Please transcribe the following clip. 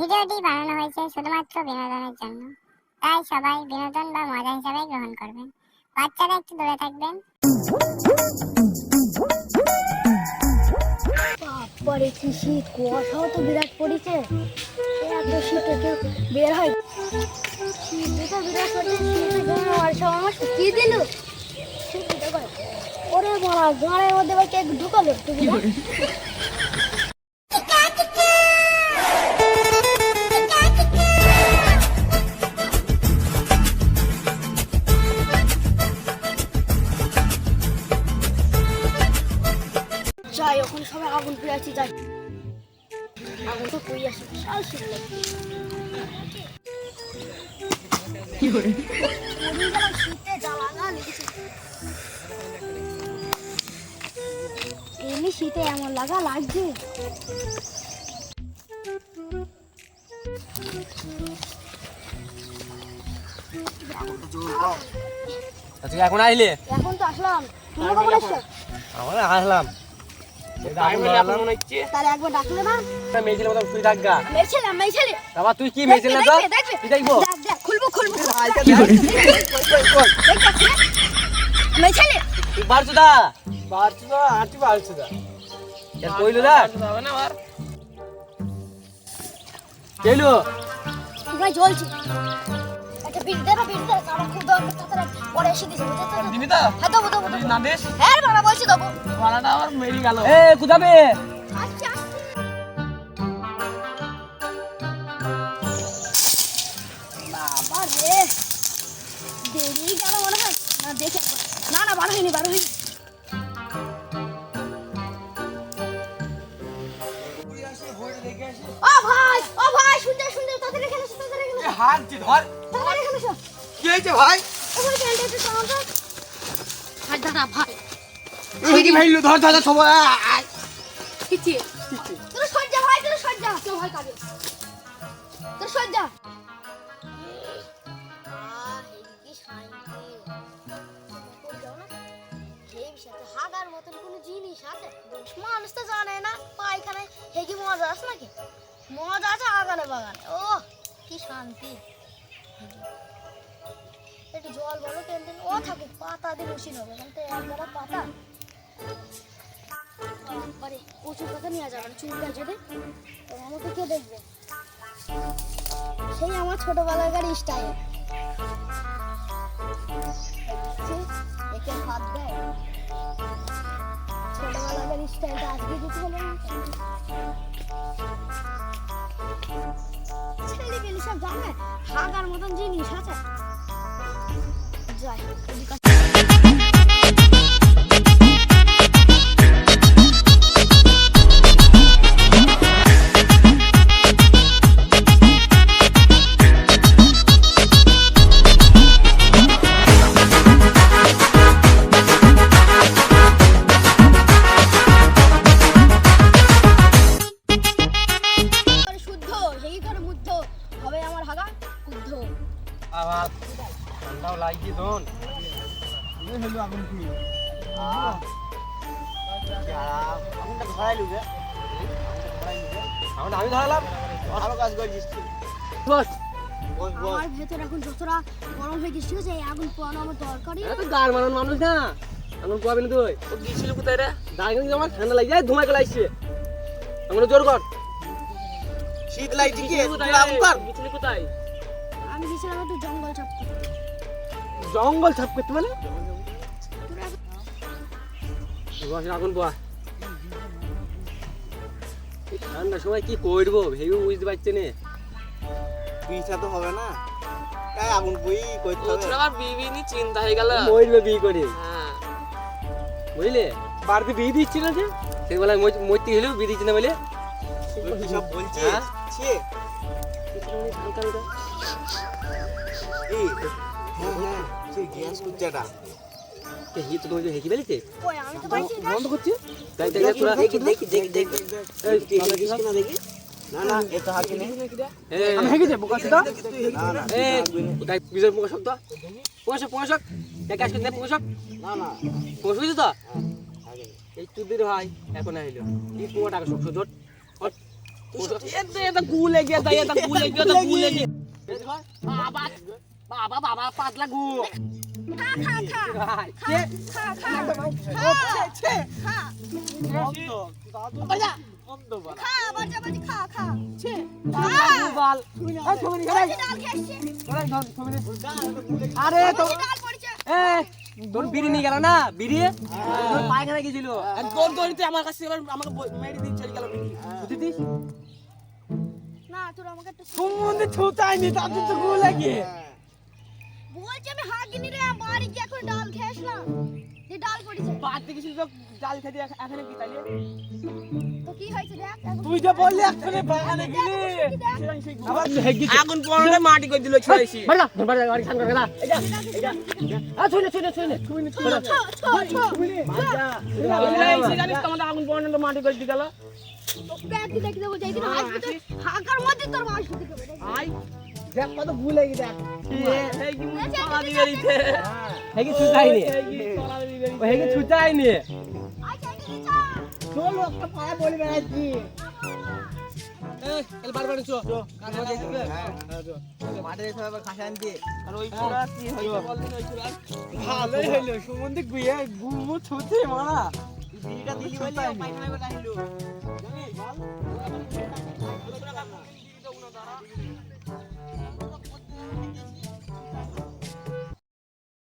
ভিডিওটি বানানো হয়েছে শুধুমাত্র বিনোদনের জন্য। তাই সবাই বিনোদন বা মজা হিসাবে গ্রহণ করবেন। বাচ্চারা একটু দূরে থাকবেন। কি শীত, কুয়াশাও তো বিরাট পড়েছে। এত শীতে কেউ বের হয়? শীতে তো বিরাট পড়েছে বর্ষা আমার দিল। ওরে ঢুকালো, তুমি আগুন পেয়ে আছি যাই আগুন তো পেয়ে আসি বিশাল শীত লাগছে। শরীর যেমন শীতে জ্বালা না লেগেছে। এমনি শীতে এমন লাগা লাগছে। তুই এখন আইলে? এখন তো আসলাম। তুমি কখন আসছো আমরা আসলাম। তুই কি মেয়েছিল না তো দেখবে, দেখবে। কি দেখব? দেখ দেখ খুলবো খুলবো। মেয়ে ছেলে তুই পারছ দা? পারছ দা আটি পারছ দা। এর কইলো? ভাই জ্বলছে। একটা দে না বিল দে। আমার খুব দরকার তাড়াতাড়ি পরে এসে দিছি দিবি তো? হ্যাঁ দেবো দেবো দেবো। না দেশ হ্যাঁ বাবা বলছি দেবো। পালাটা আবার মেরি গেল। এ কুদাবে আচ্ছা। বাবা রে দেরি গেল মনে হয়। না দেখে না না বারো হয়নি বারো হয়নি। হাত দি ধর। তাদের এখানে এসো কি হয়েছে ভাই? ওখানে ক্যান্টিন একটু চালাও তো ভাই দাদা ভাই। এই কি ভাইলো ধর ধর ধর, সবাই আয়। কিছি তোর সজ্জা ভাই তোর সজ্জা। কেউ ভয় কাবে তোর সজ্জা। হাগার মতন কোনো জিনিস আছে মানুষ তো জানে না পায়খানায় হেগি মজা আছে নাকি? মজা আছে আগানে বাগানে। ও কি শান্তি? একটু জল বলো টেনটেন ও থাকুক, পাতা দিয়ে বসি নেব। এখান থেকে একবারে পাতা। বাবারে প্রচুর কথা নেওয়া যাবে চুল গাছ যদি আমাকে কে দেখবে। সেই আমার ছোটবেলাকার স্টাইল একে হাত দেয়। ছোটবেলাকার স্টাইলটা আজকে দিতে হলো না ছেলে পেলে সব জানে সাদার মতন জিনিস আছে। যাই আবার ঠান্ডাও লাগছে হলো আগুন কি? আমি ধরালাম। ভালো কাজ করছিস বস। বস বস। আমার ভেতর এখন যতটা গরম হয়ে গেছে এই আগুন পোয়ানো আমার দরকারই। তো মারান মানুষ না। আগুন পাবি না তুই। ও গিয়েছিল কোথায় রে? দাঁড়িয়ে কিন্তু আমার ঠান্ডা লাগছে। ধুমাই গেলে আসছে আমরা জোর কর। শীত লাগছে কি? আগুন কর। গিয়েছিলি কোথায়? আমি গেছিলাম একটু জঙ্গল চাপতে জঙ্গল ছাপ করতে মানে? বস আগুন পোয়া এই ঠান্ডার সময় কি করব? ভেবে বুঝতে পারছি না। পিঠা তো হবে না। তাই আগুন বই করতে হবে। আমার বিবি নিয়ে চিন্তা হয়ে গেল। মরবে বিয়ে করে। হ্যাঁ। বুঝলে? বাড়িতে বিয়ে দিচ্ছি না যে? সেই বেলায় মরতে হলেও বিয়ে দিচ্ছি না বলে। কি সব বলছিস? হ্যাঁ? ছি হালকা হালকা এই হ্যাঁ হ্যাঁ না না না এ তো এই আমি হেকি দেব কথা না না এই তাই বিজয় মুখ শব্দ পয়সা পয়সা এক কাজ করতে পয়সা না না পয়সা তো এই তুই ভাই এখন আইলো কি তোমার টাকা সব গুলে গিয়ে দাই এটা গুলে গিয়ে এটা গুলে গিয়ে বাবা আরে তো তোর বিড়ি নিয়ে গেল না? বিড়ি? তোর পায়খানা গেছিল। তোর দড়িতে আমার কাছে এবার আমাকে মেরে দিয়ে চলে গেল বিড়ি। বুঝেছিস? না তোর আমাকে একটু সম্বন্ধে ছুতাইনি তাদের তো গুলো লাগে বলছি আমি হাগিনি রে বাড়ি গিয়ে এখন ডাল খেয়েছ না যে ডাল পড়েছে বাদ থেকে তো জাল খেতে এখানে কি তাইলে? তো কি হয়েছে দেখ তুই যে বললি এখানে বাগানে গেলি। আবার আগুন পড়লে মাটি করে দিল ছড়াইছি বাড়া বাড়া গাড়ি করে গেলা। এটা এটা আ ছুনে ছুনে ছুনে ছুনে ছুনে ছো ছো ছো জানিস তোমাদের আগুন পড়লে মাটি করে দিয়ে গেল? তো ব্যাগ দেখে দেবো যাই দিন আসবে তো হাগার মধ্যে তোর মাছ দিতে হবে আই দেখ কত ভুল হয়ে দেখ। এই কি ছড়া দিবে দিতে হে কি ছুতাইনি এই কি ছড়া দিবে ও হে কি ছুতাইনি আই যাই দিন চা চল। একটা পায়ে বলি বেড়াচ্ছি। ভালোই হইল সুমন্দি গুয়ে গুমু ছুতে মারা। বলে করে আহিলো জানিস বল